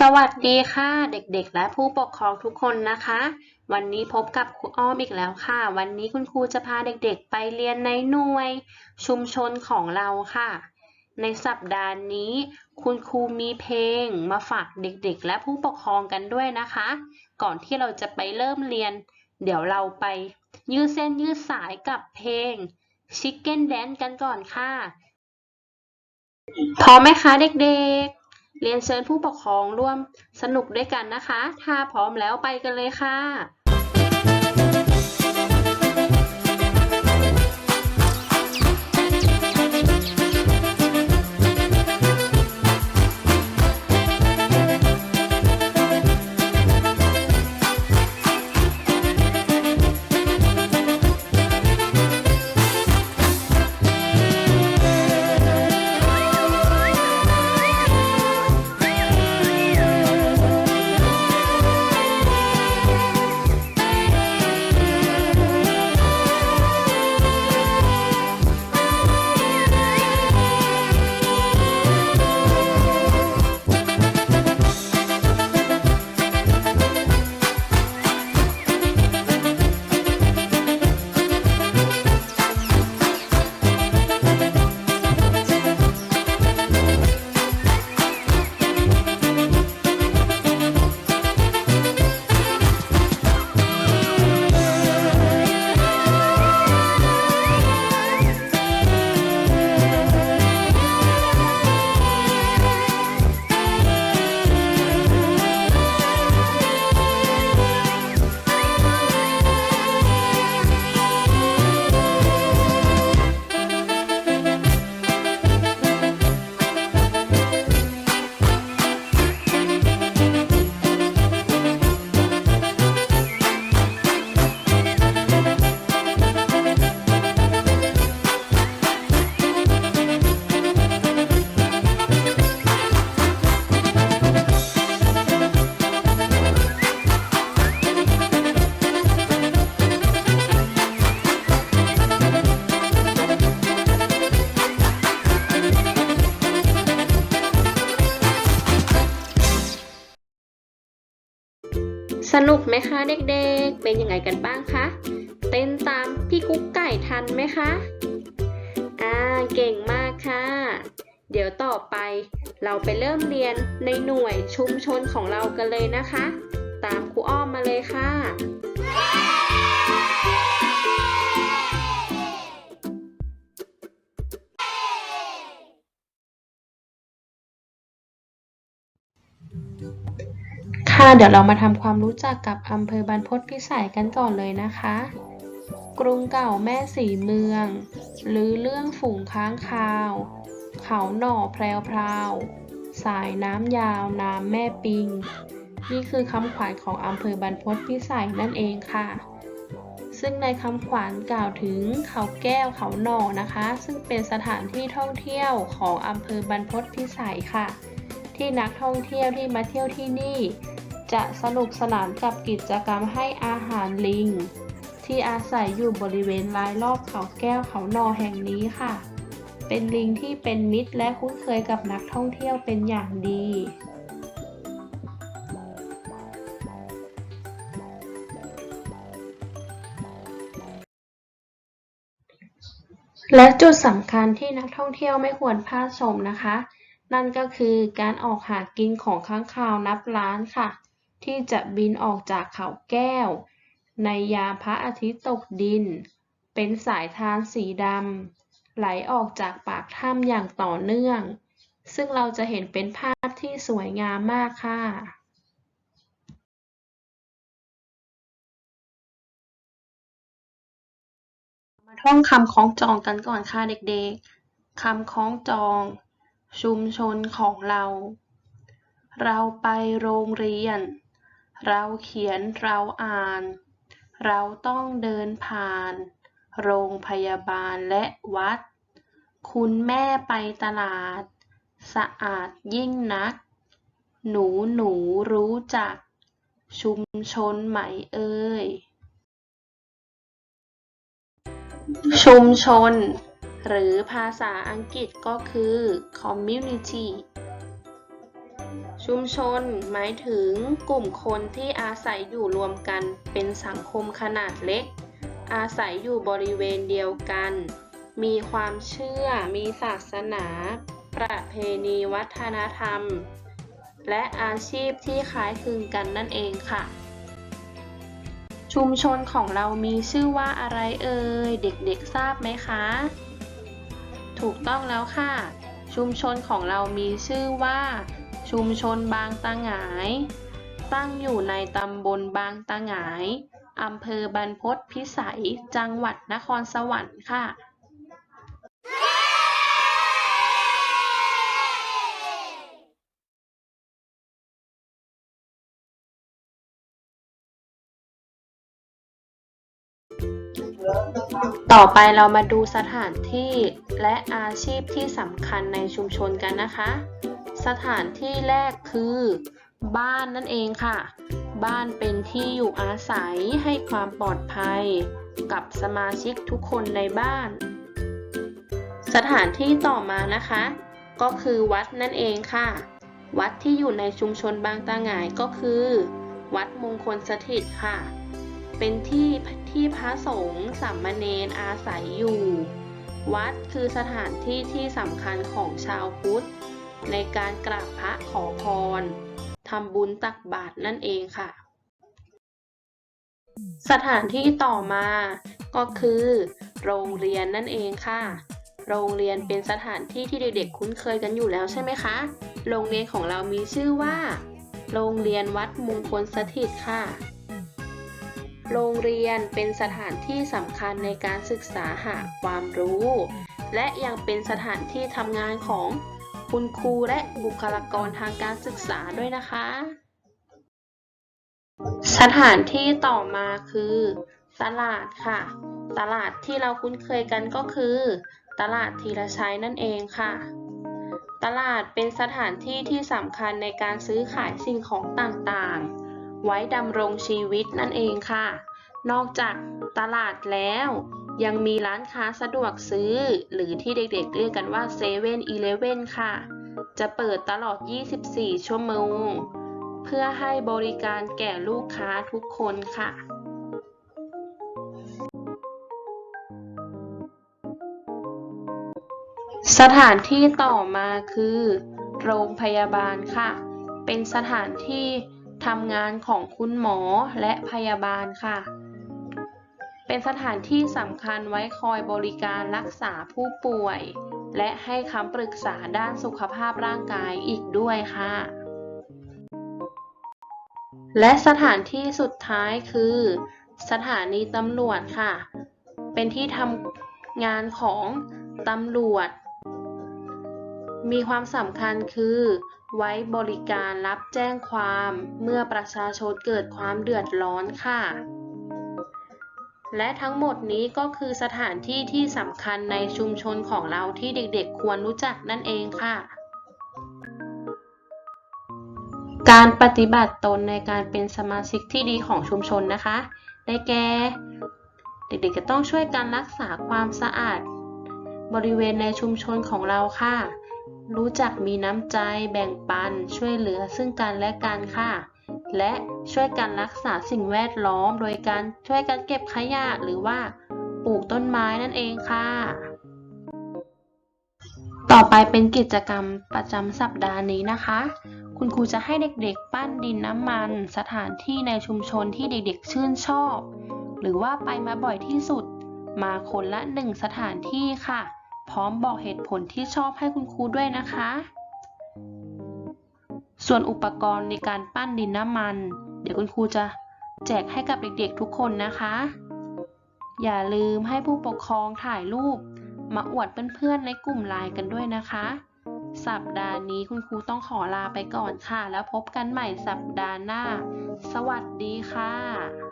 สวัสดีค่ะเด็กๆ และผู้ปกครองทุกคนนะคะ วันนี้พบกับครูอ้อมอีกแล้วค่ะ วันนี้คุณครูจะพาเด็กๆ ไปเรียนในหน่วย ชุมชนของเราค่ะ ในสัปดาห์นี้ คุณครูมีเพลงมาฝากเด็กๆ และผู้ปกครองกันด้วยนะคะ ก่อนที่เราจะไปเริ่มเรียน เดี๋ยวเราไปยืดเส้นยืดสายกับเพลง Chicken Dance กันก่อนค่ะพร้อมไหมคะเด็กๆ เรียนเชิญผู้ปกครองร่วมสนุกด้วยกันนะคะ ถ้าพร้อมแล้วไปกันเลยค่ะ สนุกไหมคะเด็กๆ เป็นยังไงกันบ้างคะ เต้นตามพี่กุ๊กไก่ทันไหมคะ อ่า เก่งมากค่ะ เดี๋ยวต่อไปเราไปเริ่มเรียนในหน่วยชุมชนของเรากันเลยนะคะ ตามครูอ้อมมาเลยค่ะ ค่ะ เดี๋ยวเรามาทำความรู้จักกับอำเภอบรรพตพิสัยกันก่อนเลยนะคะ กรุงเก่าแม่สีเมือง หรือเรื่องฝูงค้างคาว เขาหน่อแพรวพราว สายน้ำยาวน้ำแม่ปิง นี่คือคำขวัญของอำเภอบรรพตพิสัยนั่นเองค่ะ ซึ่งในคำขวัญกล่าวถึงเขาแก้วเขาหน่อนะคะ ซึ่งเป็นสถานที่ท่องเที่ยวของอำเภอบรรพตพิสัยค่ะ ที่นักท่องเที่ยวที่มาเที่ยวที่นี่ จะสนุกสนานกับกิจกรรมให้อาหารลิง ที่อาศัยอยู่บริเวณรายรอบเขาแก้วเขาหนอแห่งนี้ค่ะ เป็นลิงที่เป็นมิตรและคุ้นเคยกับนักท่องเที่ยวเป็นอย่างดีและจุดสำคัญที่นักท่องเที่ยวไม่ควรพลาดชมนะคะ นั่นก็คือการออกหากินของค้างคาวนับล้านค่ะ ที่จะบินออกจากเขาแก้ว ในยามพระอาทิตย์ตกดิน เป็นสายทานสีดำไหลออกจากปากถ้ำอย่างต่อเนื่อง ซึ่งเราจะเห็นเป็นภาพที่สวยงามมากค่ะมาท่องคำคล้องจองกันก่อนค่ะเด็กๆ คำคล้องจอง ชุมชนของเรา เราไปโรงเรียน เราเขียนเราอ่าน เราต้องเดินผ่าน โรงพยาบาลและวัด คุณแม่ไปตลาด สะอาดยิ่งนัก หนูหนูรู้จัก ชุมชนไหมเอ่ย ชุมชน หรือภาษาอังกฤษก็คือ community ชุมชนหมายถึงกลุ่มคนที่อาศัยอยู่รวมกันเป็นสังคมขนาดเล็ก อาศัยอยู่บริเวณเดียวกัน มีความเชื่อ มีศาสนา ประเพณีวัฒนธรรม และอาชีพที่คล้ายคลึงกันนั่นเองค่ะ ชุมชนของเรามีชื่อว่าอะไรเอ่ยเด็กๆทราบไหมคะ ถูกต้องแล้วค่ะ ชุมชนของเรามีชื่อว่า ชุมชนบางตาหงาย ตั้งอยู่ในตำบลบางตาหงายอำเภอบรรพตพิสัย จังหวัดนครสวรรค์ค่ะต่อไปเรามาดูสถานที่และอาชีพที่สำคัญในชุมชนกันนะคะ สถานที่แรกคือ บ้านนั่นเองค่ะ บ้านเป็นที่อยู่อาศัยให้ความปลอดภัย กับสมาชิกทุกคนในบ้าน สถานที่ต่อมานะคะ ก็คือวัดนั่นเองค่ะ วัดที่อยู่ในชุมชนบางตาหงายก็คือ วัดมงคลสถิตค่ะ เป็นที่ที่พระสงฆ์สามเณรอาศัยอยู่ วัดคือสถานที่ที่สำคัญของชาวพุทธ ในการกราบพระขอพรทำบุญตักบาตรนั่นเองค่ะ สถานที่ต่อมาก็คือ โรงเรียนนั่นเองค่ะ โรงเรียนเป็นสถานที่ที่เด็กๆ คุ้นเคยกันอยู่แล้วใช่ไหมคะ โรงเรียนของเรามีชื่อว่า โรงเรียนวัดมงคลสถิตค่ะ โรงเรียนเป็นสถานที่สำคัญในการศึกษาหาความรู้ และยังเป็นสถานที่ทำงานของ คุณครูและบุคลากรทางการศึกษาด้วยนะคะ สถานที่ต่อมาคือ ตลาดค่ะ ตลาดที่เราคุ้นเคยกันก็คือ ตลาดทีละชัยนั่นเองค่ะ ตลาดเป็นสถานที่ที่สำคัญในการซื้อขายสิ่งของต่างๆ ไว้ดำรงชีวิตนั่นเองค่ะ นอกจากตลาดแล้ว ยังมีร้านค้าสะดวกซื้อ หรือที่เด็กๆเรียกกันว่าเซเว่นอีเลเว่นค่ะ จะเปิดตลอด 24 ชั่วโมง เพื่อให้บริการแก่ลูกค้าทุกคนค่ะสถานที่ต่อมาคือ โรงพยาบาลค่ะ เป็นสถานที่ทำงานของคุณหมอและพยาบาลค่ะ เป็นสถานที่สำคัญไว้คอยบริการรักษาผู้ป่วย และให้คำปรึกษาด้านสุขภาพร่างกายอีกด้วยค่ะ และสถานที่สุดท้ายคือ สถานีตำรวจค่ะ เป็นที่ทำงานของตำรวจ มีความสำคัญคือ ไว้บริการรับแจ้งความเมื่อประชาชนเกิดความเดือดร้อนค่ะ และทั้งหมดนี้ก็คือสถานที่ที่สำคัญในชุมชนของเราที่เด็กๆ ควรรู้จักนั่นเองค่ะ การปฏิบัติตนในการเป็นสมาชิกที่ดีของชุมชนนะคะ ได้แก่ เด็กๆ จะต้องช่วยกันรักษาความสะอาด บริเวณในชุมชนของเราค่ะ รู้จักมีน้ำใจแบ่งปันช่วยเหลือซึ่งกันและกันค่ะ และช่วยกันรักษาสิ่งแวดล้อม โดยการช่วยกันเก็บขยะหรือว่าปลูกต้นไม้นั่นเองค่ะ ต่อไปเป็นกิจกรรมประจำสัปดาห์นี้นะคะ คุณครูจะให้เด็กๆ ปั้นดินน้ำมัน สถานที่ในชุมชนที่เด็กๆ ชื่นชอบ หรือว่าไปมาบ่อยที่สุด มาคนละหนึ่งสถานที่ค่ะ พร้อมบอกเหตุผลที่ชอบให้คุณครูด้วยนะคะ ส่วนอุปกรณ์ในการปั้นดินน้ำมัน เดี๋ยวคุณครูจะแจกให้กับเด็กๆทุกคนนะคะ อย่าลืมให้ผู้ปกครองถ่ายรูป มาอวดเพื่อนๆในกลุ่มไลน์กันด้วยนะคะ สัปดาห์นี้คุณครูต้องขอลาไปก่อนค่ะ แล้วพบกันใหม่สัปดาห์หน้า สวัสดีค่ะ